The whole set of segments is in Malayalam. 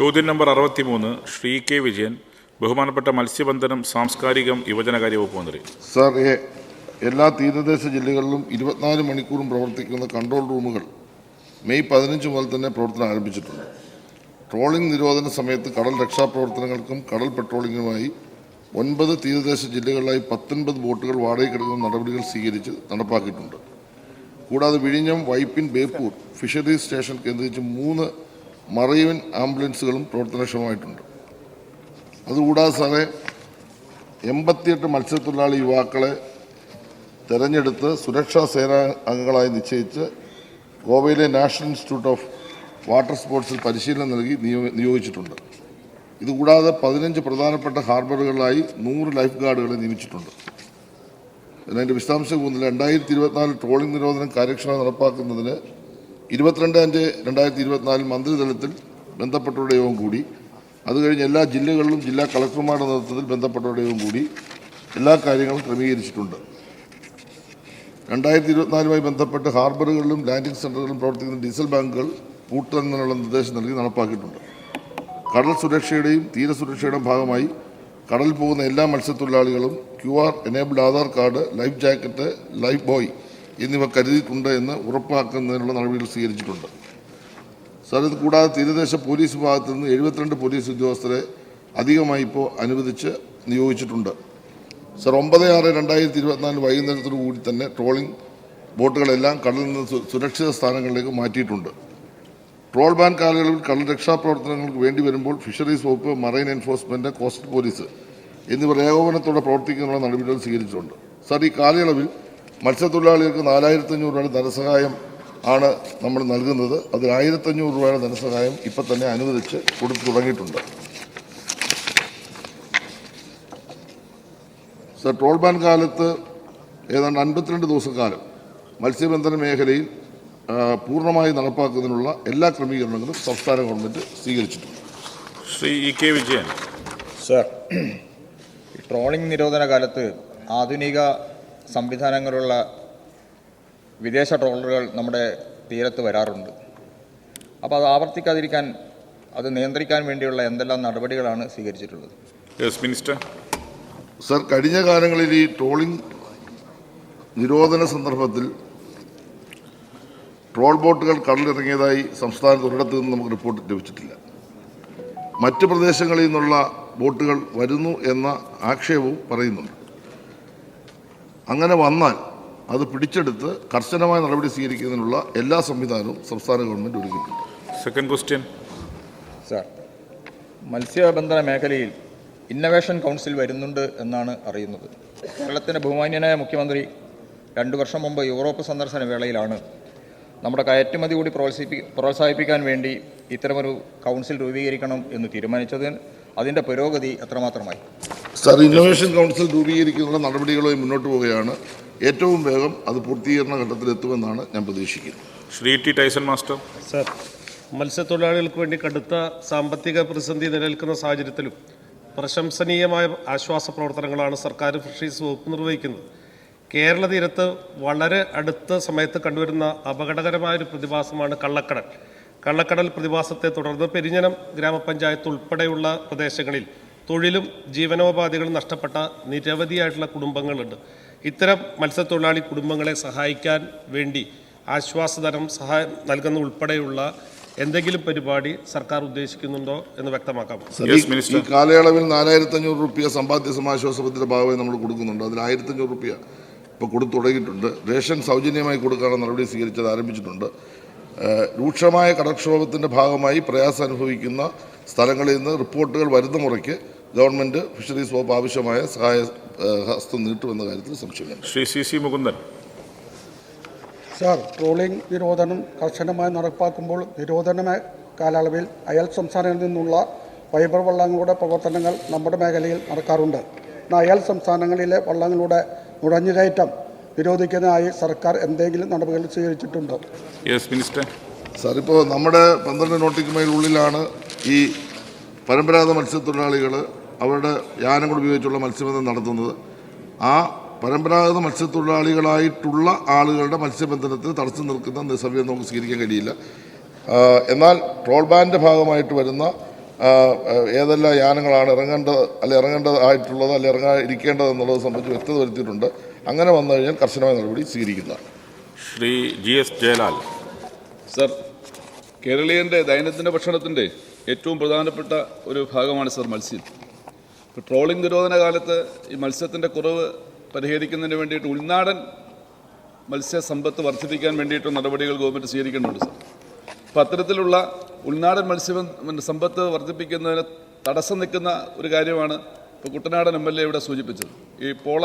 ചോദ്യം നമ്പർ അറുപത്തിമൂന്ന് ശ്രീ കെ വിജയൻ ബഹുമാനപ്പെട്ട മത്സ്യബന്ധനം സാംസ്കാരികം യുവജനകാര്യ വകുപ്പ് മന്ത്രി. സാർ എല്ലാ തീരദേശ ജില്ലകളിലും ഇരുപത്തിനാല് മണിക്കൂറും പ്രവർത്തിക്കുന്ന കൺട്രോൾ റൂമുകൾ മെയ് പതിനഞ്ച് മുതൽ തന്നെ പ്രവർത്തനം ആരംഭിച്ചിട്ടുണ്ട്. ട്രോളിംഗ് നിരോധന സമയത്ത് കടൽ രക്ഷാപ്രവർത്തനങ്ങൾക്കും കടൽ പെട്രോളിംഗിനുമായി ഒൻപത് തീരദേശ ജില്ലകളിലായി പത്തൊൻപത് ബോട്ടുകൾ വാടകയ്ക്കെടുക്കുന്ന നടപടികൾ സ്വീകരിച്ച് നടപ്പാക്കിയിട്ടുണ്ട്. കൂടാതെ വിഴിഞ്ഞം വൈപ്പിൻ ബേപ്പൂർ ഫിഷറീസ് സ്റ്റേഷൻ കേന്ദ്രീകരിച്ച് മൂന്ന് മറൈൻ ആംബുലൻസുകളും പ്രവർത്തനക്ഷമമായിട്ടുണ്ട്. അതുകൂടാതെ സാറേ എൺപത്തിയെട്ട് മത്സ്യത്തൊഴിലാളി യുവാക്കളെ തെരഞ്ഞെടുത്ത് സുരക്ഷാ സേനാ അംഗങ്ങളായി നിശ്ചയിച്ച് ഗോവയിലെ നാഷണൽ ഇൻസ്റ്റിറ്റ്യൂട്ട് ഓഫ് വാട്ടർ സ്പോർട്സിൽ പരിശീലനം നൽകി നിയോ- നിയോഗിച്ചിട്ടുണ്ട്. ഇതുകൂടാതെ പതിനഞ്ച് പ്രധാനപ്പെട്ട ഹാർബറുകളിലായി നൂറ് ലൈഫ് ഗാർഡുകളെ നിയമിച്ചിട്ടുണ്ട്. അതിന്റെ വിശദാംശം കൂടുതൽ രണ്ടായിരത്തി ഇരുപത്തിനാല് ട്രോളിംഗ് നിരോധനം കാര്യക്ഷമത നടപ്പാക്കുന്നതിന് ഇരുപത്തിരണ്ട് അഞ്ച് രണ്ടായിരത്തി ഇരുപത്തിനാലിൽ മന്ത്രിതലത്തിൽ ബന്ധപ്പെട്ടവരുടെ യോഗം കൂടി. അത് കഴിഞ്ഞ് എല്ലാ ജില്ലകളിലും ജില്ലാ കളക്ടർമാരുടെ നേതൃത്വത്തിൽ ബന്ധപ്പെട്ടവരുടെ യോഗം കൂടി എല്ലാ കാര്യങ്ങളും ക്രമീകരിച്ചിട്ടുണ്ട്. രണ്ടായിരത്തി ഇരുപത്തിനാലുമായി ബന്ധപ്പെട്ട് ഹാർബറുകളിലും ലാൻഡിംഗ് സെന്ററുകളിലും പ്രവർത്തിക്കുന്ന ഡീസൽ ബാങ്കുകൾ പൂട്ടുന്നതിനുള്ള നിർദ്ദേശം നൽകി നടപ്പാക്കിയിട്ടുണ്ട്. കടൽ സുരക്ഷയുടെയും തീരസുരക്ഷയുടെയും ഭാഗമായി കടൽ പോകുന്ന എല്ലാ മത്സ്യത്തൊഴിലാളികളും Q R enabled Aadhaar card life jacket life buoy എന്നിവ കരുതിയിട്ടുണ്ട് എന്ന് ഉറപ്പാക്കുന്നതിനുള്ള നടപടികൾ സ്വീകരിച്ചിട്ടുണ്ട്. സാർ ഇത് കൂടാതെ തീരദേശ പോലീസ് വിഭാഗത്തിൽ നിന്ന് എഴുപത്തിരണ്ട് പോലീസ് ഉദ്യോഗസ്ഥരെ അധികമായി ഇപ്പോൾ അനുവദിച്ച് നിയോഗിച്ചിട്ടുണ്ട്. സർ ഒമ്പത് ആറ് രണ്ടായിരത്തി ഇരുപത്തിനാല് വൈകുന്നേരത്തോടു കൂടി തന്നെ ട്രോളിംഗ് ബോട്ടുകളെല്ലാം കടലിൽ നിന്ന് സുരക്ഷിത സ്ഥാനങ്ങളിലേക്ക് മാറ്റിയിട്ടുണ്ട്. ട്രോൾ ബാൻ കാലയളവിൽ കടൽ രക്ഷാപ്രവർത്തനങ്ങൾക്ക് വേണ്ടി വരുമ്പോൾ ഫിഷറീസ് വകുപ്പ് മറൈൻ എൻഫോഴ്സ്മെന്റ് കോസ്റ്റ് പോലീസ് എന്നിവർ ഏകോപനത്തോടെ പ്രവർത്തിക്കുന്നതിനുള്ള നടപടികൾ സ്വീകരിച്ചിട്ടുണ്ട്. സാർ ഈ കാലയളവിൽ മത്സ്യത്തൊഴിലാളികൾക്ക് നാലായിരത്തി അഞ്ഞൂറ് രൂപയുടെ ധനസഹായം ആണ് നമ്മൾ നൽകുന്നത്. അതിൽ ആയിരത്തഞ്ഞൂറ് രൂപയുടെ ധനസഹായം ഇപ്പം തന്നെ അനുവദിച്ച് കൊടുത്തു തുടങ്ങിയിട്ടുണ്ട്. സർ ട്രോൾ ബാൻ കാലത്ത് ഏതാണ്ട് അൻപത്തിരണ്ട് ദിവസക്കാലം മത്സ്യബന്ധന മേഖലയിൽ പൂർണമായി നടപ്പാക്കുന്നതിനുള്ള എല്ലാ ക്രമീകരണങ്ങളും സംസ്ഥാന ഗവൺമെന്റ് സ്വീകരിച്ചിട്ടുണ്ട്. Shri E K Vijayan. Sir trolling നിരോധന കാലത്ത് ആധുനിക സംവിധാനങ്ങളുള്ള വിദേശ ട്രോളറുകൾ നമ്മുടെ തീരത്ത് വരാറുണ്ട്. അപ്പോൾ അത് ആവർത്തിക്കാതിരിക്കാൻ അത് നിയന്ത്രിക്കാൻ വേണ്ടിയുള്ള എന്തെല്ലാം നടപടികളാണ് സ്വീകരിച്ചിട്ടുള്ളത്? യെസ് മിനിസ്റ്റർ സർ കഴിഞ്ഞ കാലങ്ങളിൽ ഈ ട്രോളിംഗ് നിരോധന സന്ദർഭത്തിൽ ട്രോൾ ബോട്ടുകൾ കടലിറങ്ങിയതായി സംസ്ഥാനത്ത് ഒരിടത്തു നിന്ന് നമുക്ക് റിപ്പോർട്ട് ലഭിച്ചിട്ടില്ല. മറ്റ് പ്രദേശങ്ങളിൽ നിന്നുള്ള ബോട്ടുകൾ വരുന്നു എന്ന ആക്ഷേപവും പറയുന്നുണ്ട്. അങ്ങനെ വന്നാൽ അത് പിടിച്ചെടുത്ത് കർശനമായ നടപടി സ്വീകരിക്കുന്നതിനുള്ള എല്ലാ സംവിധാനവും സംസ്ഥാന ഗവൺമെന്റ് ഒരുക്കിയിട്ടുണ്ട്. സെക്കൻഡ് ക്വസ്റ്റ്യൻ സർ മത്സ്യബന്ധന മേഖലയിൽ ഇന്നവേഷൻ കൗൺസിൽ വരുന്നുണ്ട് എന്നാണ് അറിയുന്നത്. കേരളത്തിന്റെ ബഹുമാന്യനായ മുഖ്യമന്ത്രി രണ്ടു വർഷം മുമ്പ് യൂറോപ്പ് സന്ദർശന വേളയിലാണ്. നമ്മുടെ കയറ്റുമതി കൂടി പ്രോത്സാഹിപ്പി പ്രോത്സാഹിപ്പിക്കാൻ വേണ്ടി ഇത്തരമൊരു കൗൺസിൽ രൂപീകരിക്കണം എന്ന് തീരുമാനിച്ചത് അതിന്റെ പുരോഗതി എത്രമാത്രമായി? സർ ഇന്നോവേഷൻ കൗൺസിൽ രൂപീകരിക്കുന്ന നടപടികളുമായി മുന്നോട്ട് പോവുകയാണ്. ഏറ്റവും വേഗം അത് പൂർത്തീകരണ ഘട്ടത്തിലെത്തുമെന്നാണ് ഞാൻ പ്രതീക്ഷിക്കുന്നത്. Shri T Tyson master. Sir മത്സ്യത്തൊഴിലാളികൾക്ക് വേണ്ടി കടുത്ത സാമ്പത്തിക പ്രതിസന്ധി നിലനിൽക്കുന്ന സാഹചര്യത്തിലും പ്രശംസനീയമായ ആശ്വാസ പ്രവർത്തനങ്ങളാണ് സർക്കാർ ഫിഷറീസ് വകുപ്പ് നിർവഹിക്കുന്നത്. കേരള തീരത്ത് വളരെ അടുത്ത സമയത്ത് കണ്ടുവരുന്ന അപകടകരമായ ഒരു പ്രതിഭാസമാണ് കള്ളക്കടൽ. കള്ളക്കടൽ പ്രതിഭാസത്തെ തുടർന്ന് പെരിഞ്ഞനം ഗ്രാമപഞ്ചായത്ത് ഉൾപ്പെടെയുള്ള പ്രദേശങ്ങളിൽ തൊഴിലും ജീവനോപാധികളും നഷ്ടപ്പെട്ട നിരവധിയായിട്ടുള്ള കുടുംബങ്ങളുണ്ട്. ഇത്തരം മത്സ്യത്തൊഴിലാളി കുടുംബങ്ങളെ സഹായിക്കാൻ വേണ്ടി ആശ്വാസധനം സഹായം നൽകുന്ന ഉൾപ്പെടെയുള്ള എന്തെങ്കിലും പരിപാടി സർക്കാർ ഉദ്ദേശിക്കുന്നുണ്ടോ എന്ന് വ്യക്തമാക്കാം. ഈ- കാലയളവിൽ നാലായിരത്തി അഞ്ഞൂറ് റുപ്യ സമ്പാദ്യ സമാശ്വാസ പദ്ധതിയുടെ ഭാഗമായി നമ്മൾ കൊടുക്കുന്നുണ്ട്. അതിൽ ആയിരത്തി അഞ്ഞൂറ് റുപ്യ ഇപ്പോൾ കൊടുത്തു തുടങ്ങിയിട്ടുണ്ട്. റേഷൻ സൗജന്യമായി കൊടുക്കാനുള്ള നടപടി സ്വീകരിച്ചത് ആരംഭിച്ചിട്ടുണ്ട്. രൂക്ഷമായ കടക്ഷോഭത്തിന്റെ ഭാഗമായി പ്രയാസം അനുഭവിക്കുന്ന സ്ഥലങ്ങളിൽ നിന്ന് റിപ്പോർട്ടുകൾ വരുന്ന മുറയ്ക്ക് ഗവൺമെന്റ് ഫിഷറീസ് വകുപ്പ് ആവശ്യമായ സഹായ ഹസ്തം നീട്ടുമെന്ന കാര്യത്തിൽ സംശയമില്ല. Shri C C Mukundan. Sir trolling നിരോധനം കർശനമായി നടപ്പാക്കുമ്പോൾ നിരോധന കാലയളവിൽ അയൽ സംസ്ഥാനങ്ങളിൽ നിന്നുള്ള ഫൈബർ വള്ളങ്ങളുടെ പ്രവർത്തനങ്ങൾ നമ്മുടെ മേഖലയിൽ നടക്കാറുണ്ട്. എന്നാൽ അയൽ സംസ്ഥാനങ്ങളിലെ വള്ളങ്ങളുടെ നുഴഞ്ഞുകയറ്റം നിരോധിക്കുന്നതിനായി സർക്കാർ എന്തെങ്കിലും നടപടികൾ സ്വീകരിച്ചിട്ടുണ്ടോ? യെസ് മിനിസ്റ്റർ സാർ ഇപ്പോൾ നമ്മുടെ പന്ത്രണ്ട് നോട്ടിക്ക് മേലുള്ളിലാണ് ഈ പരമ്പരാഗത മത്സ്യത്തൊഴിലാളികൾ അവരുടെ യാനങ്ങൾ ഉപയോഗിച്ചുള്ള മത്സ്യബന്ധനം നടത്തുന്നത്. ആ പരമ്പരാഗത മത്സ്യത്തൊഴിലാളികളായിട്ടുള്ള ആളുകളുടെ മത്സ്യബന്ധനത്തിന് തടസ്സം നിൽക്കുന്ന നിസ്സമയം നമുക്ക് സ്വീകരിക്കാൻ കഴിയില്ല. എന്നാൽ ട്രോൾ ബാന്റെ ഭാഗമായിട്ട് വരുന്ന ഏതെല്ലാം യാനങ്ങളാണ് ഇറങ്ങേണ്ടത് അല്ലെ ഇറങ്ങേണ്ടതായിട്ടുള്ളത് അല്ലെ ഇറങ്ങാതിരിക്കേണ്ടത് എന്നുള്ളത് സംബന്ധിച്ച് വ്യക്തത വരുത്തിയിട്ടുണ്ട്. അങ്ങനെ വന്നു കഴിഞ്ഞാൽ കർശനമായ നടപടി സ്വീകരിക്കുന്നതാണ്. Shri G S Jayalal. Sir കേരളീയന്റെ ദൈനംദിന ഭക്ഷണത്തിന്റെ ഏറ്റവും പ്രധാനപ്പെട്ട ഒരു ഭാഗമാണ് സർ മത്സ്യം. ഇപ്പോൾ ട്രോളിംഗ് നിരോധന കാലത്ത് ഈ മത്സ്യത്തിന്റെ കുറവ് പരിഹരിക്കുന്നതിന് വേണ്ടിയിട്ട് ഉൾനാടൻ മത്സ്യസമ്പത്ത് വർദ്ധിപ്പിക്കാൻ വേണ്ടിയിട്ട് നടപടികൾ ഗവൺമെന്റ് സ്വീകരിക്കുന്നുണ്ട് സർ. അപ്പോൾ അത്തരത്തിലുള്ള ഉൾനാടൻ മത്സ്യ സമ്പത്ത് വർദ്ധിപ്പിക്കുന്നതിന് തടസ്സം നിൽക്കുന്ന ഒരു കാര്യമാണ് ഇപ്പോൾ കുട്ടനാടൻ എം എൽ എ ഇവിടെ സൂചിപ്പിച്ചത്. ഈ പോള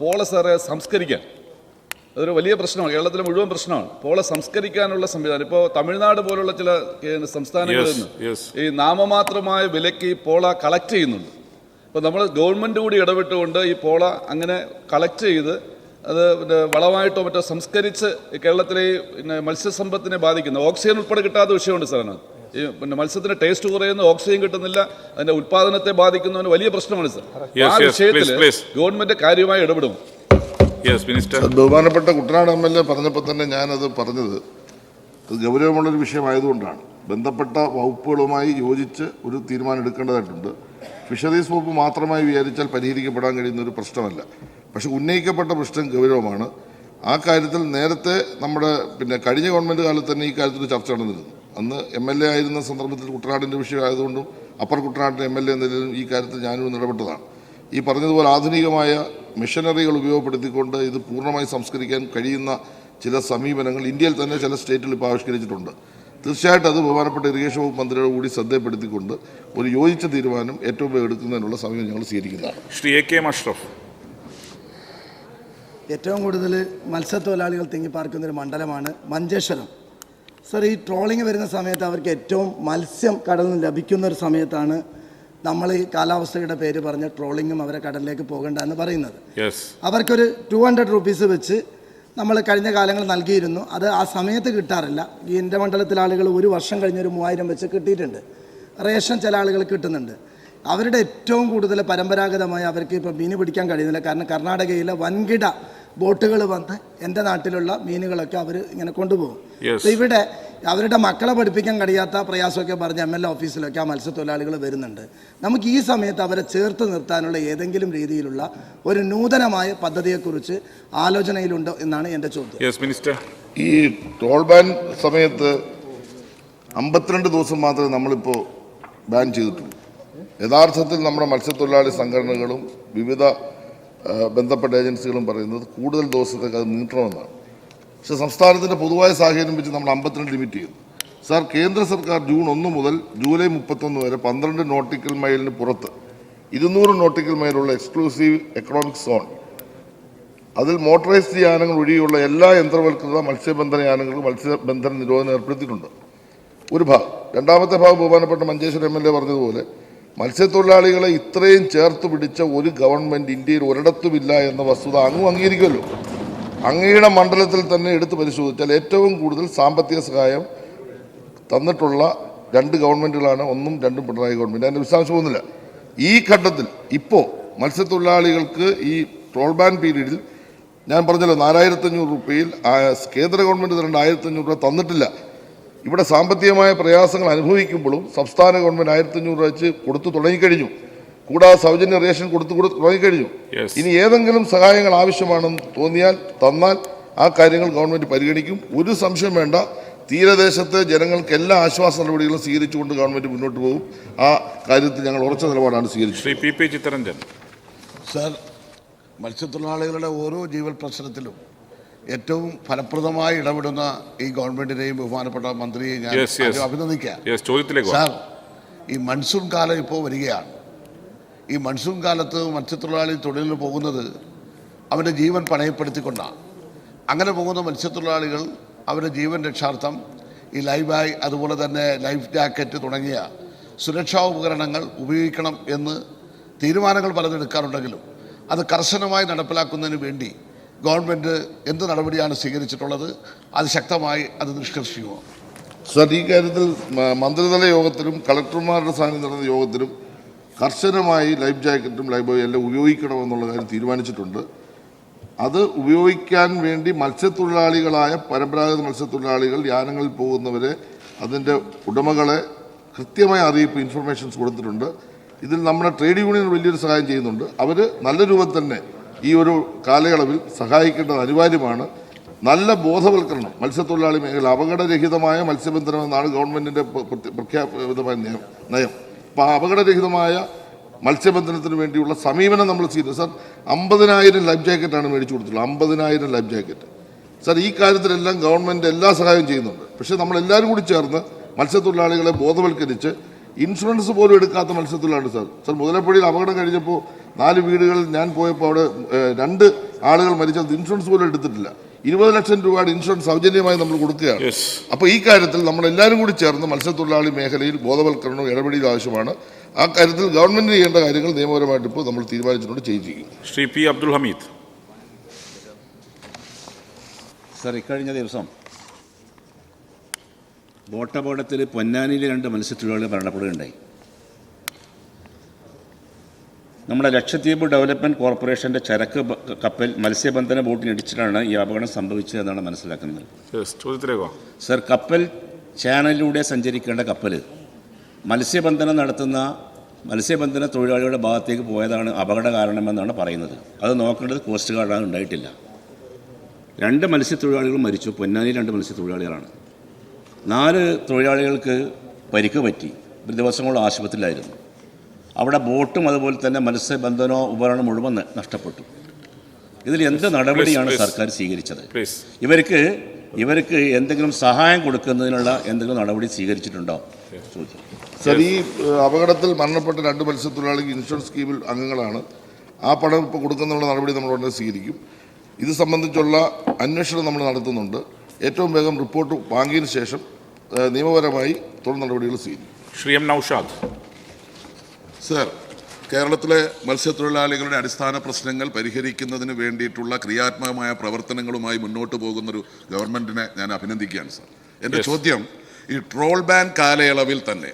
പോള സാറെ സംസ്കരിക്കാൻ. അതൊരു വലിയ പ്രശ്നമാണ്. കേരളത്തിലെ മുഴുവൻ പ്രശ്നമാണ്. പോളെ സംസ്കരിക്കാനുള്ള സംവിധാനം. ഇപ്പോൾ തമിഴ്നാട് പോലുള്ള ചില സംസ്ഥാനങ്ങളിൽ നിന്ന് ഈ നാമമാത്രമായ വിലയ്ക്ക് ഈ പോള കളക്ട് ചെയ്യുന്നുണ്ട്. അപ്പോൾ നമ്മൾ ഗവൺമെന്റ് കൂടി ഇടപെട്ടുകൊണ്ട് ഈ പോള അങ്ങനെ കളക്ട് ചെയ്ത് അത് പിന്നെ വളമായിട്ടോ മറ്റോ സംസ്കരിച്ച് കേരളത്തിലെ ഈ പിന്നെ മത്സ്യസമ്പത്തിനെ ബാധിക്കുന്നു ഓക്സിജൻ ഉൾപ്പെടെ കിട്ടാത്ത വിഷയമുണ്ട് അതിനകത്ത്. ഈ പിന്നെ മത്സ്യത്തിന്റെ ടേസ്റ്റ് കുറയുന്ന ഓക്സിജൻ കിട്ടുന്നില്ല അതിന്റെ ഉത്പാദനത്തെ ബാധിക്കുന്നതിന് വലിയ പ്രശ്നമാണ് സർ. ആ വിഷയത്തിൽ. ഗവൺമെന്റ് കാര്യമായി ഇടപെടും. യെസ് മിനിസ്റ്റർ ബഹുമാനപ്പെട്ട കുട്ടനാട് എം എൽ എ പറഞ്ഞപ്പോൾ തന്നെ ഞാനത് പറഞ്ഞത്. അത് ഗൗരവമുള്ളൊരു വിഷയമായതുകൊണ്ടാണ്. ബന്ധപ്പെട്ട വകുപ്പുകളുമായി യോജിച്ച് ഒരു തീരുമാനം എടുക്കേണ്ടതായിട്ടുണ്ട്. ഫിഷറീസ് വകുപ്പ് മാത്രമായി വിചാരിച്ചാൽ പരിഹരിക്കപ്പെടാൻ കഴിയുന്ന ഒരു പ്രശ്നമല്ല. പക്ഷെ ഉന്നയിക്കപ്പെട്ട പ്രശ്നം ഗൗരവമാണ്. ആ കാര്യത്തിൽ നേരത്തെ നമ്മുടെ പിന്നെ കഴിഞ്ഞ ഗവൺമെന്റ് കാലത്ത് തന്നെ ഈ കാര്യത്തിൽ ചർച്ച നടന്നിരുന്നു. അന്ന് എം എൽ എ ആയിരുന്ന സന്ദർഭത്തിൽ കുട്ടനാടിന്റെ വിഷയമായതുകൊണ്ടും അപ്പർ കുട്ടനാടിന്റെ എം എൽ എ നിലയിലും ഈ കാര്യത്തിൽ ഞാനും ഇടപെട്ടതാണ്. ഈ പറഞ്ഞതുപോലെ ആധുനികമായ മിഷനറികൾ ഉപയോഗപ്പെടുത്തിക്കൊണ്ട് ഇത് പൂർണമായി സംസ്കരിക്കാൻ കഴിയുന്ന ചില സമീപനങ്ങൾ ഇന്ത്യയിൽ തന്നെ ചില സ്റ്റേറ്റിൽ ഇപ്പോൾ ആവിഷ്കരിച്ചിട്ടുണ്ട്. തീർച്ചയായിട്ടും അത് ബഹുമാനപ്പെട്ട ഇറിഗേഷൻ വകുപ്പ് മന്ത്രിയോട് കൂടി ശ്രദ്ധപ്പെടുത്തിക്കൊണ്ട് ഒരു യോജിച്ച തീരുമാനം ഏറ്റവും എടുക്കുന്നതിനുള്ള സമയം ഞങ്ങൾ സ്വീകരിക്കുന്നതാണ്. Shri A K M Ashraf ഏറ്റവും കൂടുതൽ മത്സ്യത്തൊഴിലാളികൾ തിങ്ങിപ്പാർക്കുന്ന ഒരു മണ്ഡലമാണ് മഞ്ചേശ്വരം. സർ ഈ ട്രോളിങ് വരുന്ന സമയത്ത് അവർക്ക് ഏറ്റവും മത്സ്യം കടലിൽ നിന്ന് ലഭിക്കുന്ന ഒരു സമയത്താണ് നമ്മൾ ഈ കാലാവസ്ഥയുടെ പേര് പറഞ്ഞ ട്രോളിങ്ങും അവരെ കടലിലേക്ക് പോകണ്ട എന്ന് പറയുന്നത് അവർക്കൊരു ടു ഹൺഡ്രഡ് റുപ്പീസ് വെച്ച് നമ്മൾ കഴിഞ്ഞ കാലങ്ങൾ നൽകിയിരുന്നു. അത് ആ സമയത്ത് കിട്ടാറില്ല. ഈ എന്റെ മണ്ഡലത്തിലെ ആളുകൾ ഒരു വർഷം കഴിഞ്ഞൊരു മൂവായിരം വെച്ച് കിട്ടിയിട്ടുണ്ട്. റേഷൻ ചില ആളുകൾ കിട്ടുന്നുണ്ട്. അവരുടെ ഏറ്റവും കൂടുതൽ പരമ്പരാഗതമായി അവർക്ക് ഇപ്പോൾ മീൻ പിടിക്കാൻ കഴിയുന്നില്ല. കാരണം കർണാടകയിലെ വൻകിട ബോട്ടുകൾ വന്ന് എന്റെ നാട്ടിലുള്ള മീനുകളൊക്കെ അവർ ഇങ്ങനെ കൊണ്ടുപോകും. അപ്പോൾ ഇവിടെ അവരുടെ മക്കളെ പഠിപ്പിക്കാൻ കഴിയാത്ത പ്രയാസമൊക്കെ പറഞ്ഞ് എം എൽ എ ഓഫീസിലൊക്കെ ആ മത്സ്യത്തൊഴിലാളികൾ വരുന്നുണ്ട്. നമുക്ക് ഈ സമയത്ത് അവരെ ചേർത്ത് നിർത്താനുള്ള ഏതെങ്കിലും രീതിയിലുള്ള ഒരു നൂതനമായ പദ്ധതിയെക്കുറിച്ച് ആലോചനയിലുണ്ടോ എന്നാണ് എന്റെ ചോദ്യം. യെസ് മിനിസ്റ്റർ ഈ ടോൾ ബാൻ സമയത്ത് അമ്പത്തിരണ്ട് ദിവസം മാത്രമേ നമ്മളിപ്പോൾ ബാൻ ചെയ്തിട്ടുള്ളൂ. യഥാർത്ഥത്തിൽ നമ്മുടെ മത്സ്യത്തൊഴിലാളി സംഘടനകളും വിവിധ ബന്ധപ്പെട്ട ഏജൻസികളും പറയുന്നത് കൂടുതൽ ദിവസത്തേക്ക് അത് നീട്ടണമെന്നാണ്. പക്ഷേ സംസ്ഥാനത്തിന്റെ പൊതുവായ സാഹചര്യം വെച്ച് നമ്മൾ അമ്പത്തിരണ്ട് ലിമിറ്റ് ചെയ്തു സാർ കേന്ദ്ര സർക്കാർ ജൂൺ ഒന്ന് മുതൽ ജൂലൈ മുപ്പത്തൊന്ന് വരെ പന്ത്രണ്ട് നോട്ടിക്കൽ മൈലിന് പുറത്ത് ഇരുന്നൂറ് നോട്ടിക്കൽ മൈലുള്ള എക്സ്ക്ലൂസീവ് എക്കണോമിക് സോൺ അതിൽ മോട്ടറൈസ്ഡ് യാനങ്ങൾ ഒഴികെയുള്ള എല്ലാ യന്ത്രവൽകൃത മത്സ്യബന്ധന യാനങ്ങൾക്കും മത്സ്യബന്ധന നിരോധനം ഏർപ്പെടുത്തിയിട്ടുണ്ട്. ഒരു ഭാഗം. രണ്ടാമത്തെ ഭാഗം ബഹുമാനപ്പെട്ട മഞ്ചേശ്വരം എം എൽ എ പറഞ്ഞതുപോലെ മത്സ്യത്തൊഴിലാളികളെ ഇത്രയും ചേർത്ത് പിടിച്ച ഒരു ഗവൺമെന്റ് ഇന്ത്യയിൽ ഒരിടത്തുമില്ല എന്ന വസ്തുത അങ്ങും അംഗീകരിക്കുമല്ലോ. അങ്ങയുടെ മണ്ഡലത്തിൽ തന്നെ എടുത്തു പരിശോധിച്ചാൽ ഏറ്റവും കൂടുതൽ സാമ്പത്തിക സഹായം തന്നിട്ടുള്ള രണ്ട് ഗവൺമെന്റുകളാണ് ഒന്നും രണ്ടും പിണറായി ഗവൺമെന്റ് അതിന്റെ വിശദാംശമൊന്നുമില്ല ഈ ഘട്ടത്തിൽ ഇപ്പോൾ മത്സ്യത്തൊഴിലാളികൾക്ക് ഈ ട്രോൾ ബാൻ പീരീഡിൽ ഞാൻ പറഞ്ഞല്ലോ നാലായിരത്തഞ്ഞൂറ് രൂപയിൽ കേന്ദ്ര ഗവൺമെന്റ് തരേണ്ട ആയിരത്തഞ്ഞൂറ് രൂപ തന്നിട്ടില്ല. ഇവിടെ സാമ്പത്തികമായ പ്രയാസങ്ങൾ അനുഭവിക്കുമ്പോഴും സംസ്ഥാന ഗവൺമെന്റ് ആയിരത്തഞ്ഞൂറ് രൂപ വെച്ച് കൊടുത്തു തുടങ്ങിക്കഴിഞ്ഞു. കൂടാതെ സൗജന്യ റേഷൻ കൊടുത്തു കൊടുത്തു തുടങ്ങിക്കഴിഞ്ഞു. ഇനി ഏതെങ്കിലും സഹായങ്ങൾ ആവശ്യമാണെന്ന് തോന്നിയാൽ തന്നാൽ ആ കാര്യങ്ങൾ ഗവൺമെന്റ് പരിഗണിക്കും. ഒരു സംശയം വേണ്ട. തീരദേശത്തെ ജനങ്ങൾക്ക് എല്ലാ ആശ്വാസ നടപടികളും സ്വീകരിച്ചുകൊണ്ട് ഗവൺമെന്റ് മുന്നോട്ട് പോകും. ആ കാര്യത്തിൽ ഞങ്ങൾ ഉറച്ച നിലപാടാണ് സ്വീകരിച്ചത്. Shri P P Chittaranjan. Sir മത്സ്യത്തൊഴിലാളികളുടെ ഓരോ ജീവൽ പ്രശ്നത്തിലും ഏറ്റവും ഫലപ്രദമായി ഇടപെടുന്ന ഈ ഗവൺമെന്റിനെയും ബഹുമാനപ്പെട്ട മന്ത്രിയെയും ഞാൻ. അഭിനന്ദിക്കാം. സാർ ഈ മൺസൂൺ കാലം ഇപ്പോൾ വരികയാണ് ഈ മൺസൂൺ കാലത്ത് മത്സ്യത്തൊഴിലാളി തൊഴിലിന് പോകുന്നത് അവന്റെ ജീവൻ പണയപ്പെടുത്തിക്കൊണ്ടാണ് അങ്ങനെ പോകുന്ന മത്സ്യത്തൊഴിലാളികൾ അവരുടെ ജീവൻ രക്ഷാർത്ഥം ഈ ലൈവായി അതുപോലെ തന്നെ ലൈഫ് ജാക്കറ്റ് തുടങ്ങിയ സുരക്ഷാ ഉപകരണങ്ങൾ ഉപയോഗിക്കണം എന്ന് തീരുമാനങ്ങൾ പലതെടുക്കാറുണ്ടെങ്കിലും അത് കർശനമായി നടപ്പിലാക്കുന്നതിന് വേണ്ടി ഗവൺമെന്റ് എന്ത് നടപടിയാണ് സ്വീകരിച്ചിട്ടുള്ളത് അത് ശക്തമായി അത് നിഷ്കർഷിക്കുമോ സർ ഈ കാര്യത്തിൽ മന്ത്രിതല യോഗത്തിലും കളക്ടർമാരുടെ സാന്നിധ്യം നടന്ന യോഗത്തിലും കർശനമായി ലൈഫ് ജാക്കറ്റും ലൈഫ് ബോയും എല്ലാം ഉപയോഗിക്കണമെന്നുള്ള കാര്യം തീരുമാനിച്ചിട്ടുണ്ട്. അത് ഉപയോഗിക്കാൻ വേണ്ടി മത്സ്യത്തൊഴിലാളികളായ പരമ്പരാഗത മത്സ്യത്തൊഴിലാളികൾ യാനങ്ങളിൽ പോകുന്നവരെ അതിന്റെ ഉടമകളെ കൃത്യമായ അറിയിപ്പ് ഇൻഫർമേഷൻസ് കൊടുത്തിട്ടുണ്ട്. ഇതിൽ നമ്മുടെ ട്രേഡ് യൂണിയൻ വലിയൊരു സഹായം ചെയ്യുന്നുണ്ട്. അവർ നല്ല രൂപത്തിൽ തന്നെ ഈ ഒരു കാലയളവിൽ സഹായിക്കേണ്ടത് അനിവാര്യമാണ്. നല്ല ബോധവൽക്കരണം മത്സ്യത്തൊഴിലാളി മേഖല അപകടരഹിതമായ മത്സ്യബന്ധനം എന്നാണ് ഗവൺമെന്റിന്റെ പ്ര- പ്രഖ്യാപിതമായ നയം. അപ്പോൾ ആ അപകടരഹിതമായ മത്സ്യബന്ധനത്തിന് വേണ്ടിയുള്ള സമീപനം നമ്മൾ ചെയ്തു. സാർ അമ്പതിനായിരം ലൈഫ് ജാക്കറ്റാണ് മേടിച്ചു കൊടുത്തിട്ടുള്ളത്. അമ്പതിനായിരം ലൈഫ് ജാക്കറ്റ്. സാർ ഈ കാര്യത്തിലെല്ലാം ഗവൺമെന്റ് എല്ലാ സഹായവും ചെയ്യുന്നുണ്ട്. പക്ഷേ നമ്മൾ എല്ലാവരും കൂടി ചേർന്ന് മത്സ്യത്തൊഴിലാളികളെ ബോധവൽക്കരിച്ച് ഇൻഷുറൻസ് പോലും എടുക്കാത്ത മത്സ്യത്തൊഴിലാളി സാർ. സാർ മുതലപ്പുഴയിൽ അപകടം കഴിഞ്ഞപ്പോൾ നാല് വീടുകളിൽ ഞാൻ പോയപ്പോൾ അവിടെ രണ്ട് ആളുകൾ മരിച്ചത് ഇൻഷുറൻസ് പോലും എടുത്തിട്ടില്ല. ഇരുപത് ലക്ഷം രൂപയുടെ ഇൻഷുറൻസ് സൗജന്യമായി നമ്മൾ കൊടുക്കുകയാണ്. അപ്പോൾ ഈ കാര്യത്തിൽ നമ്മൾ എല്ലാവരും കൂടി ചേർന്ന് മത്സ്യത്തൊഴിലാളി മേഖലയിൽ ബോധവൽക്കരണവും ഇടപെടലും ആവശ്യമാണ്. ആ കാര്യത്തിൽ ഗവൺമെന്റ് ചെയ്യേണ്ട കാര്യങ്ങൾ നിയമപരമായിട്ട് ഇപ്പോൾ നമ്മൾ തീരുമാനിച്ചിട്ടുണ്ട് ചെയ്തിരിക്കും ശ്രീ പി അബ്ദുൽ ഹമീദ്. സർ ഇക്കഴിഞ്ഞ ദിവസം ബോട്ടപകടത്തിൽ പൊന്നാനിയിലെ രണ്ട് മത്സ്യത്തൊഴിലാളികൾ മരണപ്പെടുകയുണ്ടായി. നമ്മുടെ ലക്ഷദ്വീപ് ഡെവലപ്മെന്റ് കോർപ്പറേഷന്റെ ചരക്ക് കപ്പൽ മത്സ്യബന്ധന ബോട്ടിനിടിച്ചിട്ടാണ് ഈ അപകടം സംഭവിച്ചത് എന്നാണ് മനസ്സിലാക്കുന്നത്. ചോദ്യത്തിലേക്കോ? സർ കപ്പൽ ചാനലിലൂടെ സഞ്ചരിക്കേണ്ട കപ്പൽ മത്സ്യബന്ധനം നടത്തുന്ന മത്സ്യബന്ധന തൊഴിലാളികളുടെ ഭാഗത്തേക്ക് പോയതാണ് അപകട കാരണമെന്നാണ് പറയുന്നത്. അത് നോക്കേണ്ടത് കോസ്റ്റ് ഗാർഡാണ് ഉണ്ടായിട്ടില്ല. രണ്ട് മത്സ്യത്തൊഴിലാളികൾ മരിച്ചു. പൊന്നാനി രണ്ട് മത്സ്യത്തൊഴിലാളികളാണ്. നാല് തൊഴിലാളികൾക്ക് പരിക്ക് പറ്റി. ഒരു ആശുപത്രിയിലായിരുന്നു. അവിടെ ബോട്ടും അതുപോലെ തന്നെ മത്സ്യബന്ധനോ ഉപകരണം മുഴുവൻ നഷ്ടപ്പെട്ടു. ഇതിൽ എന്ത് നടപടിയാണ് സർക്കാർ സ്വീകരിച്ചത്? ഇവർക്ക് ഇവർക്ക് എന്തെങ്കിലും സഹായം കൊടുക്കുന്നതിനുള്ള എന്തെങ്കിലും നടപടി സ്വീകരിച്ചിട്ടുണ്ടോ? സർ ഈ അപകടത്തിൽ മരണപ്പെട്ട രണ്ട് മത്സ്യത്തൊഴിലാളികൾ ഇൻഷുറൻസ് സ്കീമിൽ അംഗങ്ങളാണ്. ആ പണം ഇപ്പോൾ കൊടുക്കുന്നുള്ള നടപടി നമ്മൾ ഉടനെ സ്വീകരിക്കും. ഇത് സംബന്ധിച്ചുള്ള അന്വേഷണം നമ്മൾ നടത്തുന്നുണ്ട്. ഏറ്റവും വേഗം റിപ്പോർട്ട് വാങ്ങിയതിന് ശേഷം നിയമപരമായി തുടർ നടപടികൾ സ്വീകരിക്കും. ശ്രീ എം നൌഷാദ്. സർ കേരളത്തിലെ മത്സ്യത്തൊഴിലാളികളുടെ അടിസ്ഥാന പ്രശ്നങ്ങൾ പരിഹരിക്കുന്നതിന് വേണ്ടിയിട്ടുള്ള ക്രിയാത്മകമായ പ്രവർത്തനങ്ങളുമായി മുന്നോട്ട് പോകുന്നൊരു ഗവൺമെന്റിനെ ഞാൻ അഭിനന്ദിക്കുകയാണ് സർ. എന്റെ ചോദ്യം ഈ ട്രോൾ ബാൻ കാലയളവിൽ തന്നെ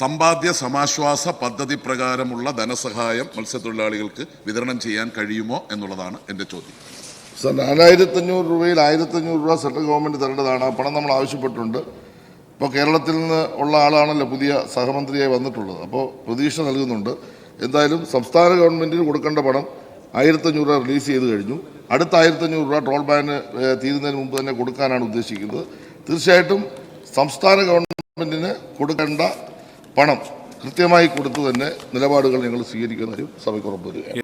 സമ്പാദ്യ സമാശ്വാസ പദ്ധതി പ്രകാരമുള്ള ധനസഹായം മത്സ്യത്തൊഴിലാളികൾക്ക് വിതരണം ചെയ്യാൻ കഴിയുമോ എന്നുള്ളതാണ് എന്റെ ചോദ്യം. സർ നാലായിരത്തഞ്ഞൂറ് രൂപയിൽ ആയിരത്തഞ്ഞൂറ് രൂപ സെൻട്രൽ ഗവൺമെന്റ് തരേണ്ടതാണ്. ആ പണം നമ്മൾ ആവശ്യപ്പെട്ടിട്ടുണ്ട്. ഇപ്പോൾ കേരളത്തിൽ നിന്ന് ഉള്ള ആളാണല്ലോ പുതിയ സഹമന്ത്രിയായി വന്നിട്ടുള്ളത്. അപ്പോൾ പ്രതീക്ഷ നൽകുന്നുണ്ട്. എന്തായാലും സംസ്ഥാന ഗവൺമെന്റിന് കൊടുക്കേണ്ട പണം ആയിരത്തഞ്ഞൂറ് രൂപ റിലീസ് ചെയ്ത് കഴിഞ്ഞു. അടുത്ത ആയിരത്തഞ്ഞൂറ് രൂപ ടോൾ ഏഹ്, തീരുന്നതിന് മുമ്പ് തന്നെ കൊടുക്കാനാണ് ഉദ്ദേശിക്കുന്നത്. തീർച്ചയായിട്ടും സംസ്ഥാന ഗവൺമെന്റിന് കൊടുക്കേണ്ട പണം കൃത്യമായി കൊടുത്തു തന്നെ നിലപാടുകൾ ഞങ്ങൾ സ്വീകരിക്കുന്നതിനും സഭയ്ക്ക് ഉറപ്പ് വരികയാണ്